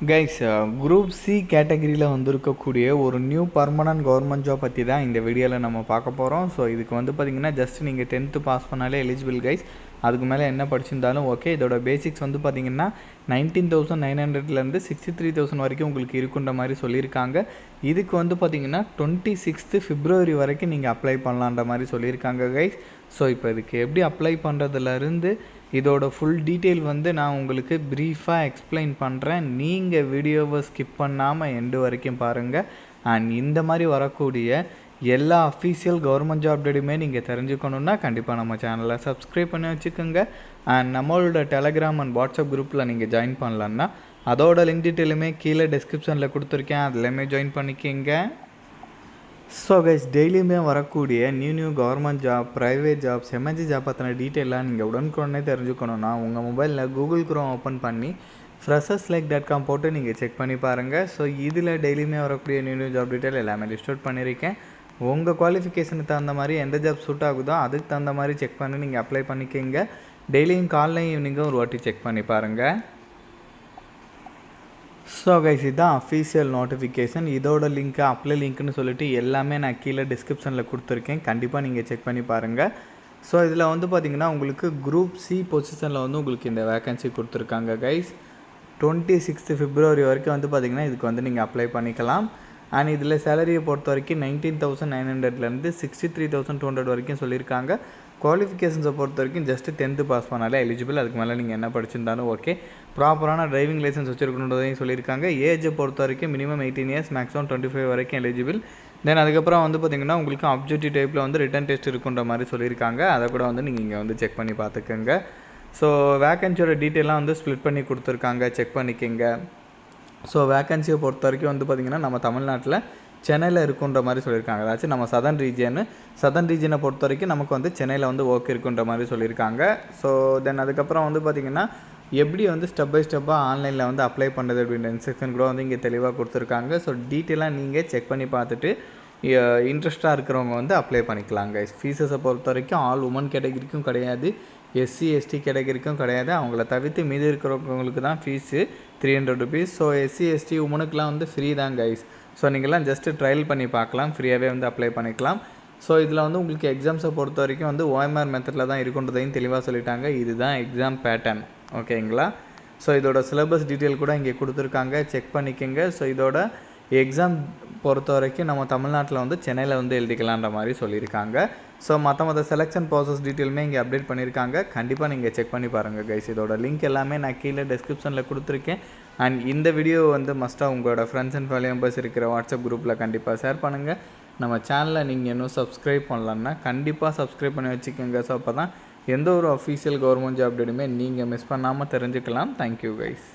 Guys group C கேட்டகரியில் வந்திருக்கக்கூடிய ஒரு நியூ பர்மனன்ட் கவர்மெண்ட் ஜாப் பற்றி தான் இந்த வீடியோவில் நம்ம பார்க்க போகிறோம் ஸோ இதுக்கு வந்து பார்த்திங்கன்னா ஜஸ்ட் நீங்கள் டென்த்து பாஸ் பண்ணாலே எலிஜிபிள் கைஸ் அதுக்கு மேலே என்ன படிச்சிருந்தாலும் ஓகே இதோட பேசிக்ஸ் வந்து பார்த்திங்கன்னா நைன்டீன் தௌசண்ட் நைன் ஹண்ட்ரட்லேருந்து சிக்ஸ்டி த்ரீ தௌசண்ட் வரைக்கும் உங்களுக்கு இருக்குன்ற மாதிரி சொல்லியிருக்காங்க. இதுக்கு வந்து பார்த்திங்கன்னா டுவெண்ட்டி சிக்ஸ்த்து ஃபிப்ரவரி வரைக்கும் நீங்கள் அப்ளை பண்ணலான்ற மாதிரி சொல்லியிருக்காங்க கைஸ் ஸோ இப்போ இதுக்கு எப்படி அப்ளை பண்ணுறதுலேருந்து இதோட ஃபுல் டீட்டெயில் வந்து நான் உங்களுக்கு ப்ரீஃபாக எக்ஸ்பிளைன் பண்ணுறேன் நீங்கள் வீடியோவை ஸ்கிப் பண்ணாமல் எண்டு வரைக்கும் பாருங்கள் அண்ட் இந்த மாதிரி வரக்கூடிய எல்லா அஃபீஷியல் கவர்மெண்ட் ஜாப் டேட்டுமே நீங்கள் தெரிஞ்சுக்கணுன்னா கண்டிப்பாக நம்ம சேனலை சப்ஸ்கிரைப் பண்ணி வச்சுக்கோங்க. அண்ட் நம்மளோட டெலகிராம் அண்ட் வாட்ஸ்அப் குரூப்பில் நீங்கள் ஜாயின் பண்ணலான்னா அதோட லிங்க் டீட்டெயிலுமே கீழே டிஸ்கிரிப்ஷனில் கொடுத்துருக்கேன். அதுலேயுமே ஜாயின் பண்ணிக்கிங்க. ஸோ கைஸ் டெய்லியுமே வரக்கூடிய new new government job private jobs எமர்ஜி job பற்றின டீட்டெயிலாக நீங்கள் உடனுக்குடனே தெரிஞ்சுக்கணுன்னா உங்கள் மொபைலில் கூகுள் குரோம் ஓப்பன் பண்ணி ஃப்ரெஷர்ஸ் லைக் டாட் காம் போட்டு நீங்கள் செக் பண்ணி பாருங்கள் ஸோ இதில் டெய்லியுமே வரக்கூடிய நியூ நியூ ஜாப் டீட்டெயில் எல்லாமே லிஸ்ட் அவுட் பண்ணியிருக்கேன் உங்கள் குவாலிஃபிகேஷனுக்கு தகுந்த மாதிரி எந்த ஜாப் சூட் ஆகுதோ அதுக்கு தகுந்த மாதிரி செக் பண்ணி நீங்கள் அப்ளை பண்ணிக்கிங்க. டெய்லியும் காலைலையும் ஈவினிங்கும் ஒரு வாட்டி செக் பண்ணி பாருங்கள் ஸோ கைஸ் இதுதான் அஃபீஷியல் நோட்டிஃபிகேஷன் இதோட லிங்க்கு அப்ளை லிங்க்னு சொல்லிட்டு எல்லாமே நான் கீழே டிஸ்கிரிப்ஷனில் கொடுத்துருக்கேன். கண்டிப்பாக நீங்கள் செக் பண்ணி பாருங்கள் ஸோ இதில் வந்து பார்த்திங்கன்னா உங்களுக்கு குரூப் சி பொசிஷனில் வந்து உங்களுக்கு இந்த வேக்கன்சி கொடுத்துருக்காங்க கைஸ் டுவெண்ட்டி சிக்ஸ்த்து ஃபிப்ரவரி வரைக்கும் வந்து பார்த்திங்கன்னா இதுக்கு வந்து நீங்கள் அப்ளை பண்ணிக்கலாம். அண்ட் இதில் சேலரியை பொறுத்த வரைக்கும் நைன்டீன் தௌசண்ட் நைன் ஹண்ட்ரட்லேருந்து sixty three thousand two hundred வரைக்கும் சொல்லியிருக்காங்க. குவாலிஃபிகேஷன்ஸை பொறுத்த வரைக்கும் ஜஸ்ட் டென்த்து பாஸ் பண்ணாலே எலிஜிபிள் அதுக்கு மேலே நீங்கள் என்ன படிச்சிருந்தாலும் ஓகே ப்ராப்பரான டிரைவிங் லைசன்ஸ் வச்சுருக்கணுன்றதையும் சொல்லியிருக்காங்க. ஏஜை பொறுத்த வரைக்கும் minimum eighteen years maximum twenty five வரைக்கும் எலிஜிபிள் தென் அதுக்கப்புறம் வந்து பார்த்திங்கன்னா உங்களுக்கு அப்ஜெக்டிவ் டைப்பில் வந்து ரிட்டன் டெஸ்ட் இருக்குன்ற மாதிரி சொல்லியிருக்காங்க. அதை கூட வந்து நீங்கள் இங்கே வந்து செக் பண்ணி பார்த்துக்கோங்க. ஸோ வேக்கன்சியோட டீட்டெயிலாம் வந்து ஸ்ப்ளிட் பண்ணி கொடுத்துருக்காங்க. செக் பண்ணிக்கோங்க. ஸோ வேக்கன்சியை பொறுத்த வரைக்கும் வந்து பார்த்திங்கன்னா நம்ம தமிழ்நாட்டில் சென்னையில் இருக்குன்ற மாதிரி சொல்லியிருக்காங்க. அதாச்சும் நம்ம சதன் ரீஜியனு சதன் ரீஜியனை பொறுத்த வரைக்கும் நமக்கு வந்து சென்னையில் வந்து ஓகே இருக்குன்ற மாதிரி சொல்லியிருக்காங்க. ஸோ தென் அதுக்கப்புறம் வந்து பார்த்திங்கன்னா எப்படி வந்து ஸ்டெப் பை ஸ்டெப்பாக ஆன்லைனில் வந்து அப்ளை பண்ணுறது அப்படின்ற இன்ஸ்ட்ரக்ஷன் கூட வந்து இங்கே தெளிவாக கொடுத்துருக்காங்க. ஸோ டீட்டெயிலாக நீங்கள் செக் பண்ணி பார்த்துட்டு இன்ட்ரெஸ்ட்டாக இருக்கிறவங்க வந்து அப்ளை பண்ணிக்கலாங்க ஃபீஸஸை பொறுத்த வரைக்கும் ஆல் உமன் கேட்டகிரிக்கும் கிடையாது. எஸ்சி எஸ்டி கேட்டகரிக்கும் கிடையாது. அவங்கள தவிர்த்து மீதி இருக்கிறவங்களுக்கு தான் fees three hundred rupees so SC ST உமனுக்குலாம் வந்து ஃப்ரீ தான் கைஸ் ஸோ நீங்கள்லாம் ஜஸ்ட்டு ட்ரையல் பண்ணி பார்க்கலாம். ஃப்ரீயாகவே வந்து அப்ளை பண்ணிக்கலாம். ஸோ இதில் வந்து உங்களுக்கு எக்ஸாம்ஸை பொறுத்த வரைக்கும் வந்து ஓஎம்ஆர் மெத்தடில் தான் இருக்குன்றதையும் தெளிவாக சொல்லிட்டாங்க. இதுதான் எக்ஸாம் பேட்டர்ன் ஓகேங்களா ஸோ இதோட சிலபஸ் டீட்டெயில் கூட இங்கே கொடுத்துருக்காங்க. செக் பண்ணிக்கோங்க. ஸோ இதோட எக்ஸாம் பொறுத்த வரைக்கும் நம்ம தமிழ்நாட்டில் வந்து சென்னையில் வந்து எழுதிக்கலான்ற மாதிரி சொல்லியிருக்காங்க. ஸோ மற்ற மற்ற செலெக்ஷன் ப்ராசஸ் டீட்டெயிலுமே இங்கே அப்டேட் பண்ணியிருக்காங்க. கண்டிப்பாக நீங்கள் செக் பண்ணி பாருங்கள் கைஸ் இதோட லிங்க் எல்லாமே நான் கீழே டிஸ்கிரிப்ஷனில் கொடுத்துருக்கேன். அண்ட் இந்த வீடியோ வந்து மஸ்ட்டாக உங்களோட ஃப்ரெண்ட்ஸ் அண்ட் ஃபேமிலி மெம்பர்ஸ் இருக்கிற வாட்ஸ்அப் குரூப்பில் கண்டிப்பாக ஷேர் பண்ணுங்கள் நம்ம சேனலை நீங்கள் இன்னும் சப்ஸ்கிரைப் பண்ணலன்னா கண்டிப்பாக சப்ஸ்கிரைப் பண்ணி வச்சுக்கோங்க. ஸோ அப்போ தான் எந்த ஒரு அஃபீஷியல் கவர்மெண்ட் ஜாப் டேட்டுமே நீங்கள் மிஸ் பண்ணாமல் தெரிஞ்சுக்கலாம். Thank you guys